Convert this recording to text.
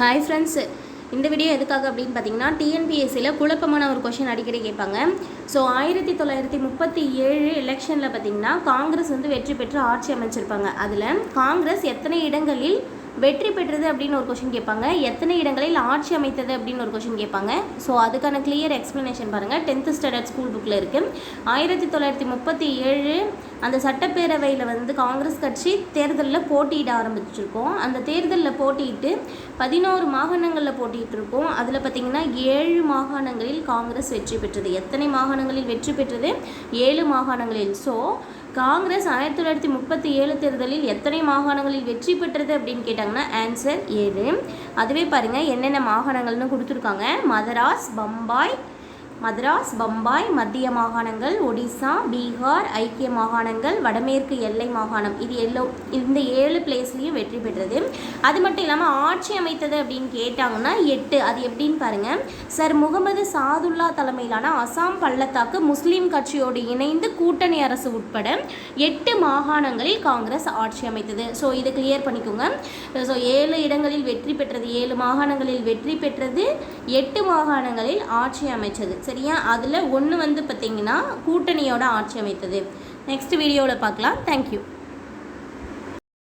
Hi friends இந்த video எதுக்காக அப்படின்னு பார்த்தீங்கன்னா டிஎன்பிஎஸ்சியில் குழப்பமான ஒரு கொஷின் அடிக்கடி கேட்பாங்க. ஸோ ஆயிரத்தி தொள்ளாயிரத்தி முப்பத்தி ஏழு எலெக்ஷனில் பார்த்தீங்கன்னா காங்கிரஸ் வந்து வெற்றி பெற்று ஆட்சி அமைச்சிருப்பாங்க. அதில் காங்கிரஸ் எத்தனை இடங்களில் வெற்றி பெற்றது அப்படின்னு ஒரு கொஷின் கேட்பாங்க. எத்தனை இடங்களில் ஆட்சி அமைத்தது அப்படின்னு ஒரு கொஷின் கேட்பாங்க. ஸோ அதுக்கான கிளியர் எக்ஸ்ப்ளனேஷன் பாருங்கள் டென்த்து ஸ்டாண்டர்ட் ஸ்கூல் புக்கில் இருக்குது ஆயிரத்தி தொள்ளாயிரத்தி முப்பத்தி ஏழு அந்த சட்டப்பேரவையில் வந்து காங்கிரஸ் கட்சி தேர்தலில் போட்டியிட ஆரம்பிச்சிருக்கோம். அந்த தேர்தலில் போட்டியிட்டு பதினோரு மாகாணங்களில் போட்டியிட்டிருக்கோம் அதில் பார்த்திங்கன்னா ஏழு மாகாணங்களில் காங்கிரஸ் வெற்றி பெற்றது. எத்தனை மாகாணங்களில் வெற்றி பெற்றது? ஏழு மாகாணங்களில். ஸோ காங்கிரஸ் ஆயிரத்தி தொள்ளாயிரத்தி முப்பத்தி ஏழு தேர்தலில் எத்தனை மாகாணங்களில் வெற்றி பெற்றது அப்படின்னு கேட்டாங்கன்னா ஆன்சர் ஏழு. அதுவே பாருங்கள் என்னென்ன மாகாணங்கள்னு கொடுத்துருக்காங்க. மதராஸ் பம்பாய் மதராஸ் பம்பாய் மத்திய மாகாணங்கள் ஒடிசா பீகார் ஐக்கிய மாகாணங்கள் வடமேற்கு எல்லை மாகாணம். இது எல்லோ இந்த ஏழு பிளேஸ்லேயும் வெற்றி பெற்றது. அது மட்டும் இல்லாமல் ஆட்சி அமைத்தது அப்படின்னு கேட்டாங்கன்னா எட்டு. அது எப்படின்னு பாருங்கள் சர் முகமது சாதுல்லா தலைமையிலான அசாம் பள்ளத்தாக்கு முஸ்லீம் கட்சியோடு இணைந்து கூட்டணி அரசு உட்பட எட்டு மாகாணங்களில் காங்கிரஸ் ஆட்சி அமைத்தது. ஸோ இதை கிளியர் பண்ணிக்கோங்க. ஸோ ஏழு இடங்களில் வெற்றி பெற்றது ஏழு மாகாணங்களில் வெற்றி பெற்றது எட்டு மாகாணங்களில் ஆட்சி அமைச்சது. சரியா? அதில் ஒன்று வந்து பார்த்திங்கன்னா கூட்டணியோட ஆட்சி அமைத்தது. நெக்ஸ்ட் வீடியோவில் பார்க்கலாம். தேங்க்யூ